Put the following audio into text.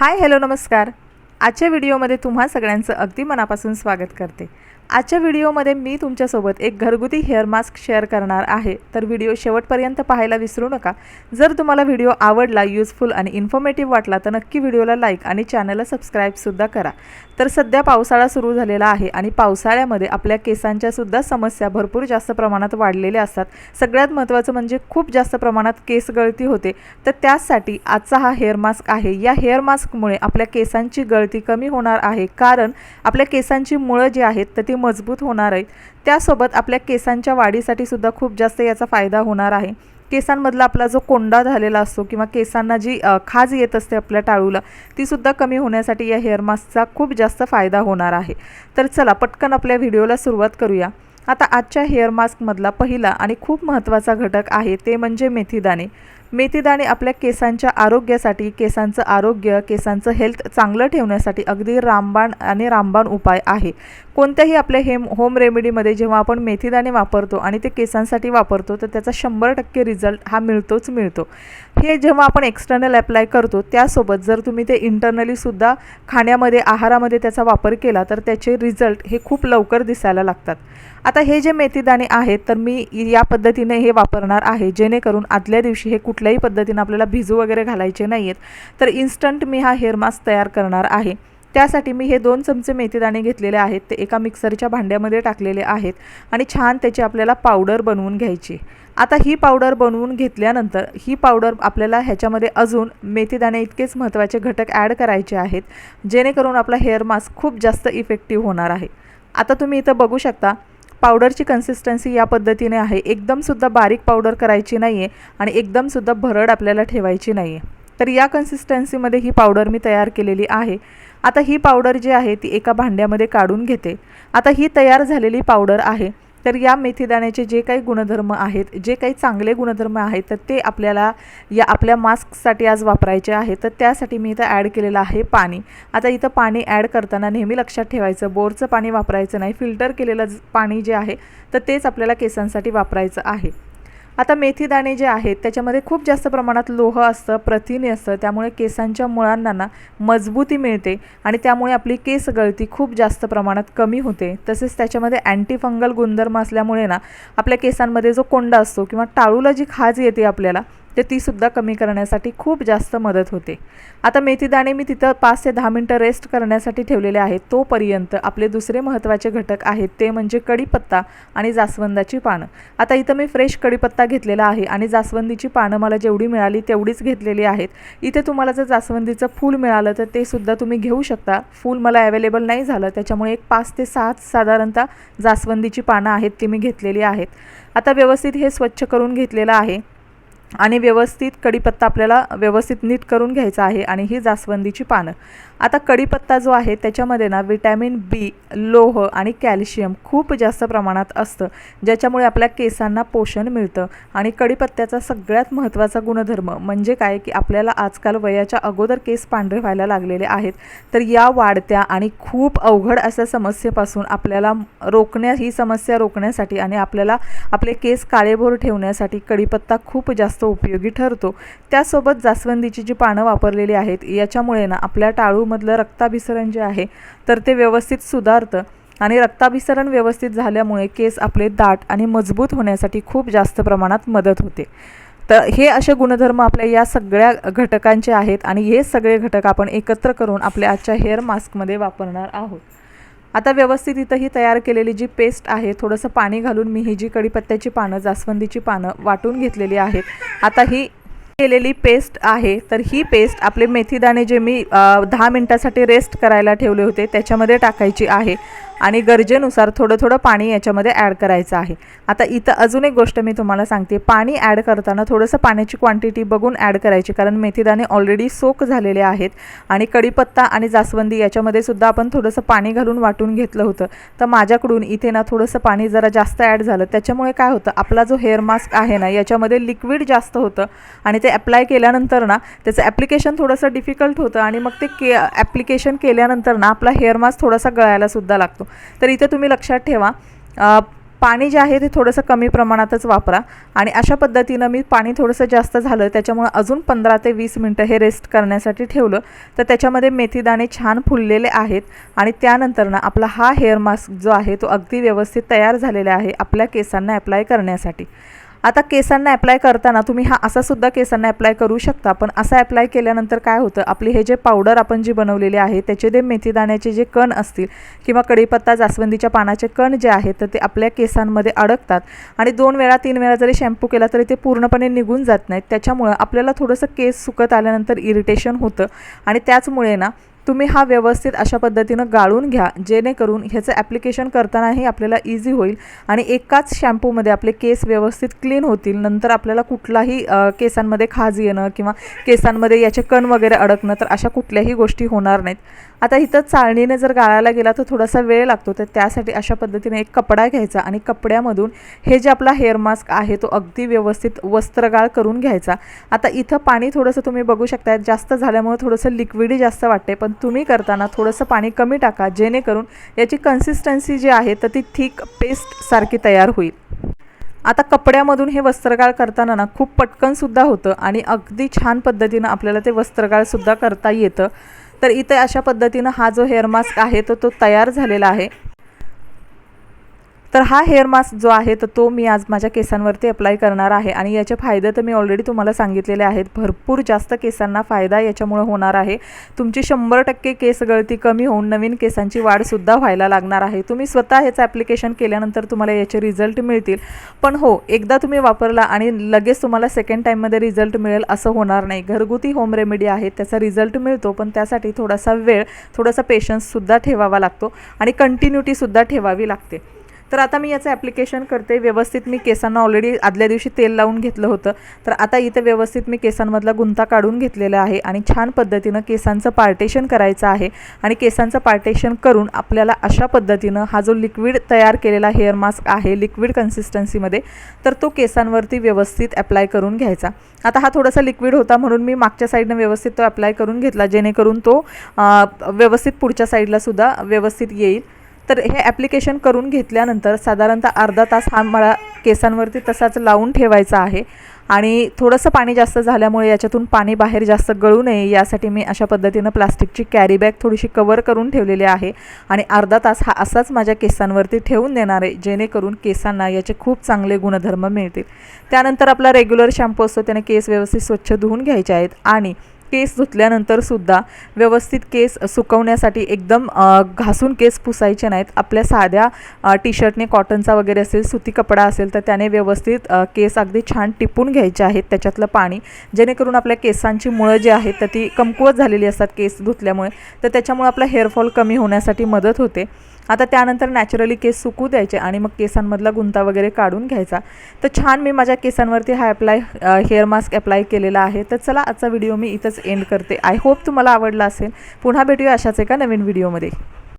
Hi hello नमस्कार. आजच्या व्हिडिओमध्ये तुम्हा सगळ्यांचं अगदी मनापासून स्वागत करते. आजच्या व्हिडिओमध्ये मी तुमच्यासोबत एक घरगुती हेअर मास्क शेअर करणार आहे. तर व्हिडिओ शेवटपर्यंत पाहायला विसरू नका. जर तुम्हाला व्हिडिओ आवडला युजफुल आणि इन्फॉर्मेटिव्ह वाटला तर नक्की व्हिडिओला लाईक आणि चॅनलला सबस्क्राईबसुद्धा करा. तर सध्या पावसाळा सुरू झालेला आहे आणि पावसाळ्यामध्ये आपल्या केसांच्यासुद्धा समस्या भरपूर जास्त प्रमाणात वाढलेल्या असतात. सगळ्यात महत्त्वाचं म्हणजे खूप जास्त प्रमाणात केस गळती होते. तर त्यासाठी आजचा हा हेअर मास्क आहे. या हेअर मास्कमुळे आपल्या केसांची गळती कमी होणार आहे. कारण आपल्या केसांची मुळं जी आहेत तर ती मजबूत होणार आहेत त्यासोबत आपल्या केसांच्या वाढीसाठी सुद्धा खूप जास्त याचा फायदा होणार आहे. केसांमधला आपला जो कोंडा झालेला असतो किंवा केसांना जी खाज येत असते आपल्या टाळूला ती सुद्धा कमी होण्यासाठी या हेअर मास्कचा खूप जास्त फायदा होणार आहे. तर चला पटकन आपल्या व्हिडिओला सुरुवात करूया. आता आजच्या हेअर मास्कमधला पहिला आणि खूप महत्त्वाचा घटक आहे ते म्हणजे मेथीदाणे. मेथीदाणे आपल्या केसांच्या आरोग्यासाठी केसांचं आरोग्य केसांचं हेल्थ चांगलं ठेवण्यासाठी अगदी रामबाण आणि रामबाण उपाय आहे. कोणत्याही आपल्या हेम होम रेमेडीमध्ये जेव्हा आपण मेथीदाणे वापरतो आणि ते केसांसाठी वापरतो तर त्याचा शंभर टक्के रिझल्ट हा मिळतोच मिळतो. हे जेव्हा आपण एक्सटर्नल अप्लाय करतो त्यासोबत जर तुम्ही ते इंटरनलीसुद्धा खाण्यामध्ये आहारामध्ये त्याचा वापर केला तर त्याचे रिझल्ट हे खूप लवकर दिसायला लागतात. आता हे जे मेथीदाणे आहेत तर मी या पद्धतीने हे वापरणार आहे जेणेकरून आदल्या दिवशी हे कुठल्याही पद्धतीनं आपल्याला भिजू वगैरे घालायचे नाही आहेत तर इन्स्टंट मी हा हेअर मास्क तयार करणार आहे. त्यासाठी मी हे दोन चमचे मेथीदाणे घेतलेले आहेत. ते एका मिक्सरच्या भांड्यामध्ये टाकलेले आहेत आणि छान त्याची आपल्याला पावडर बनवून घ्यायची. आता ही पावडर बनवून घेतल्यानंतर ही पावडर आपल्याला ह्याच्यामध्ये अजून मेथीदाणे इतकेच महत्त्वाचे घटक ॲड करायचे आहेत जेणेकरून आपला हेअर मास्क खूप जास्त इफेक्टिव्ह होणार आहे. आता तुम्ही इथं बघू शकता पावडरची कन्सिस्टन्सी या पद्धतीने आहे. एकदमसुद्धा बारीक पावडर करायची नाही आहे आणि एकदमसुद्धा भरड आपल्याला ठेवायची नाही आहे तर या कन्सिस्टन्सीमध्ये ही पावडर मी तयार केलेली आहे. आता ही पावडर जी आहे ती एका भांड्यामध्ये काढून घेते. आता ही तयार झालेली पावडर आहे. तर या मेथीदाण्याचे जे काही गुणधर्म आहेत जे काही चांगले गुणधर्म आहेत तर ते आपल्याला या आपल्या मास्कसाठी आज वापरायचे आहे. तर त्यासाठी मी इथं ॲड केलेलं आहे पाणी. आता इथं पाणी ॲड करताना नेहमी लक्षात ठेवायचं बोरचं पाणी वापरायचं नाही फिल्टर केलेलं ज- पाणी जे आहे तर तेच आपल्याला केसांसाठी वापरायचं आहे. आता मेथीदाणे जे आहेत त्याच्यामध्ये खूप जास्त प्रमाणात लोह असतं प्रथिने असतं त्यामुळे केसांच्या मुळांना ना मजबूती मिळते आणि त्यामुळे आपली केस गळती खूप जास्त प्रमाणात कमी होते. तसेच त्याच्यामध्ये अँटीफंगल गुणधर्म असल्यामुळे ना आपल्या केसांमध्ये जो कोंडा असतो किंवा टाळूला जी खाज येते आपल्याला तर तीसुद्धा कमी करण्यासाठी खूप जास्त मदत होते. आता मेथीदाणे मी तिथं पाच ते दहा मिनटं रेस्ट करण्यासाठी ठेवलेले आहेत. तोपर्यंत आपले दुसरे महत्त्वाचे घटक आहेत ते म्हणजे कढीपत्ता आणि जास्वंदाची पानं. आता इथं मी फ्रेश कढीपत्ता घेतलेला आहे आणि जास्वंदीची पानं मला जेवढी मिळाली तेवढीच घेतलेली आहेत. इथे तुम्हाला जर जास्वंदीचं फूल मिळालं तर ते सुद्धा तुम्ही घेऊ शकता. फूल मला अवेलेबल नाही झालं. त्याच्यामुळे एक पाच ते सात साधारणतः जास्वंदीची पानं आहेत ती मी घेतलेली आहेत. आता व्यवस्थित हे स्वच्छ करून घेतलेलं आहे. आणि व्यवस्थित कढीपत्ता आपल्याला व्यवस्थित नीट करून घ्यायचा आहे आणि ही जास्वंदीची पानं. आता कढीपत्ता जो आहे त्याच्यामध्ये ना विटॅमिन बी लोह आणि कॅल्शियम खूप जास्त प्रमाणात असतं ज्याच्यामुळे आपल्या केसांना पोषण मिळतं. आणि कढीपत्त्याचा सगळ्यात महत्त्वाचा गुणधर्म म्हणजे काय की आपल्याला आजकाल वयाच्या अगोदर केस पांढरे व्हायला लागलेले आहेत तर या वाढत्या आणि खूप अवघड अशा समस्येपासून आपल्याला रोखण्या ही समस्या रोखण्यासाठी आणि आपल्याला आपले केस काळेभोर ठेवण्यासाठी कढीपत्ता खूप जास्त उपयोगी ठरतो. त्यासोबत जास्वंदीची जी पानं वापरलेली आहेत याच्यामुळे ना आपल्या टाळू टाळूमधलं रक्ताभिसरण जे आहे तर ते व्यवस्थित सुधारतं. आणि रक्ताभिसरण व्यवस्थित झाल्यामुळे केस आपले दाट आणि मजबूत होण्यासाठी खूप जास्त प्रमाणात मदत होते. तर हे असे गुणधर्म आपल्या या सगळ्या घटकांचे आहेत आणि हे सगळे घटक आपण एकत्र करून आपल्या आजच्या हेअर मास्कमध्ये वापरणार आहोत. आता व्यवस्थित इथं ही तयार केलेली जी पेस्ट आहे थोडंसं पाणी घालून मी ही जी कढीपत्त्याची पानं जास्वंदीची पानं वाटून घेतलेली आहेत आता ही केलेली पेस्ट आहे तर ही पेस्ट आपले मेथीदाणे जे मी दहा मिनटासाठी रेस्ट करायला ठेवले होते त्याच्यामध्ये टाकायची आहे. आणि गरजेनुसार थोडं थोडं पाणी याच्यामध्ये ॲड करायचं आहे. आता इथं अजून एक गोष्ट मी तुम्हाला सांगते. पाणी ॲड करताना थोडंसं पाण्याची क्वांटिटी बघून ॲड करायची कारण मेथीदाणे ऑलरेडी सोक झालेले आहेत आणि कढीपत्ता आणि जास्वंदी याच्यामध्ये सुद्धा आपण थोडंसं पाणी घालून वाटून घेतलं होतं. तर माझ्याकडून इथे ना थोडंसं पाणी जरा जास्त ॲड झालं. त्याच्यामुळे काय होतं आपला जो हेअर मास्क आहे ना याच्यामध्ये लिक्विड जास्त होतं आणि ते अप्लाय केल्यानंतर ना त्याचं ॲप्लिकेशन थोडंसं डिफिकल्ट होतं आणि मग ते के ॲप्लिकेशन केल्यानंतर ना आपला हेअर मास्क थोडासा गळायला सुद्धा तर इथे तुम्ही लक्षात ठेवा पाणी जे आहे ते थोडंसं कमी प्रमाणातच वापरा आणि अशा पद्धतीनं मी पाणी थोडंसं जास्त झालं त्याच्यामुळं अजून पंधरा ते वीस मिनटं हे रेस्ट करण्यासाठी ठेवलं. तर त्याच्यामध्ये मेथीदाणे छान फुललेले आहेत आणि त्यानंतर ना आपला हा हेअर मास्क जो आहे तो अगदी व्यवस्थित तयार झालेला आहे आपल्या केसांना अप्लाय करण्यासाठी. आता केसांना अप्लाय करताना तुम्ही हा असा सुद्धा केसांना अप्लाय करू शकता. पण असा अप्लाय केल्यानंतर काय होतं? आपली हे जे पावडर आपण जी बनवलेली आहे त्याचे जे मेथीदाण्याचे जे कण असतील किंवा कढीपत्ता जास्वंदीच्या पानाचे कण जे आहेत तर ते आपल्या केसांमध्ये अडकतात. आणि दोन वेळा तीन वेळा जरी शॅम्पू केला तरी ते पूर्णपणे निघून जात नाहीत. त्याच्यामुळं आपल्याला थोडंसं केस सुकत आल्यानंतर इरिटेशन होतं. आणि त्याचमुळे ना तुम्ही हा व्यवस्थित अशा पद्धतीनं गाळून घ्या जेणेकरून ह्याचं ॲप्लिकेशन करतानाही आपल्याला इझी होईल आणि एकाच शॅम्पूमध्ये आपले केस व्यवस्थित क्लीन होतील. नंतर आपल्याला कुठलाही केसांमध्ये खाज येणं किंवा केसांमध्ये याचे कण वगैरे अडकणं तर अशा कुठल्याही गोष्टी होणार नाहीत. आता इथं चाळणीने जर गाळायला गेला तर थोडासा वेळ लागतो. तर त्यासाठी अशा पद्धतीने एक कपडा घ्यायचा आणि कपड्यामधून हे जे आपला हेअर मास्क आहे तो अगदी व्यवस्थित वस्त्रगाळ करून घ्यायचा. आता इथं पाणी थोडंसं तुम्ही बघू शकता जास्त झाल्यामुळे थोडंसं लिक्विडी जास्त वाटते पण तुम्ही करताना थोडंसं पाणी कमी टाका जेणेकरून याची कन्सिस्टन्सी जी आहे तर ती थिक पेस्टसारखी तयार होईल. आता कपड्यामधून हे वस्त्रगाळ करताना ना खूप पटकनसुद्धा होतं आणि अगदी छान पद्धतीनं आपल्याला ते वस्त्रगाळसुद्धा करता येतं. तर इथे अशा पद्धतीनं हा जो हेअर मास्क आहे तो तो तयार झालेला आहे. तर हा हेअर मास्क जो आहे तर तो मी आज माझ्या केसांवरती अप्लाय करणार आहे. आणि याचे फायदे तर मी ऑलरेडी तुम्हाला सांगितलेले आहेत. भरपूर जास्त केसांना फायदा याच्यामुळे होणार आहे. तुमची शंभर टक्के केस गळती कमी होऊन नवीन केसांची वाढसुद्धा व्हायला लागणार आहे. तुम्ही स्वतः ह्याचं ॲप्लिकेशन केल्यानंतर तुम्हाला याचे रिझल्ट मिळतील. पण हो एकदा तुम्ही वापरला आणि लगेच तुम्हाला सेकंड टाईममध्ये रिझल्ट मिळेल असं होणार नाही. घरगुती होम रेमेडी आहे त्याचा रिझल्ट मिळतो पण त्यासाठी थोडासा वेळ थोडासा पेशन्ससुद्धा ठेवावा लागतो आणि कंटिन्युटीसुद्धा ठेवावी लागते. तर आता मी याचं ॲप्लिकेशन करते. व्यवस्थित मी केसांना ऑलरेडी आदल्या दिवशी तेल लावून घेतलं होतं. तर आता इथं व्यवस्थित मी केसांमधला गुंता काढून घेतलेला आहे आणि छान पद्धतीनं केसांचं पार्टेशन करायचं आहे. आणि केसांचं पार्टेशन करून आपल्याला अशा पद्धतीनं हा जो लिक्विड तयार केलेला हेअर मास्क आहे लिक्विड कन्सिस्टन्सीमध्ये तर तो केसांवरती व्यवस्थित अप्लाय करून घ्यायचा. आता हा थोडासा लिक्विड होता म्हणून मी मागच्या साईडनं व्यवस्थित तो अप्लाय करून घेतला जेणेकरून तो व्यवस्थित पुढच्या साईडलासुद्धा व्यवस्थित येईल. तर हे ॲप्लिकेशन करून घेतल्यानंतर साधारणतः अर्धा तास हा मला केसांवरती तसाच लावून ठेवायचा आहे. आणि थोडंसं पाणी जास्त झाल्यामुळे याच्यातून पाणी बाहेर जास्त गळू नये यासाठी मी अशा पद्धतीनं प्लास्टिकची कॅरी बॅग थोडीशी कवर करून ठेवलेली आहे. आणि अर्धा तास हा असाच माझ्या केसांवरती ठेवून देणार आहे जेणेकरून केसांना याचे खूप चांगले गुणधर्म मिळतील. त्यानंतर आपला रेग्युलर शॅम्पू असतो त्याने केस व्यवस्थित स्वच्छ धुवून घ्यायचे आहेत. आणि केस धुतल्यानंतर सुद्धा व्यवस्थित केस सुकवण्यासाठी एकदम घासून केस पुसायचे नाहीत. आपल्या साध्या टी शर्टने कॉटनचा वगैरे असेल सुती कपडा असेल तर त्याने व्यवस्थित केस अगदी छान टिपून घ्यायचे आहेत त्याच्यातलं पाणी. जेणेकरून आपल्या केसांची मुळं जी आहेत तर ती कमकुवत झालेली असतात केस धुतल्यामुळे. तर त्याच्यामुळे आपला हेअरफॉल कमी होण्यासाठी मदत होते. आता त्यानंतर नॅचरली केस सुकू द्यायचे आणि मग केसांमधला गुंता वगैरे काढून घ्यायचा. तर छान मी माझ्या केसांवरती हा अप्लाय हेअर मास्क अप्लाय केलेला आहे. तर चला आजचा व्हिडिओ मी इथंच एंड करते. आय होप तुम्हाला आवडला असेल. पुन्हा भेटूया अशाच एका नवीन व्हिडिओमध्ये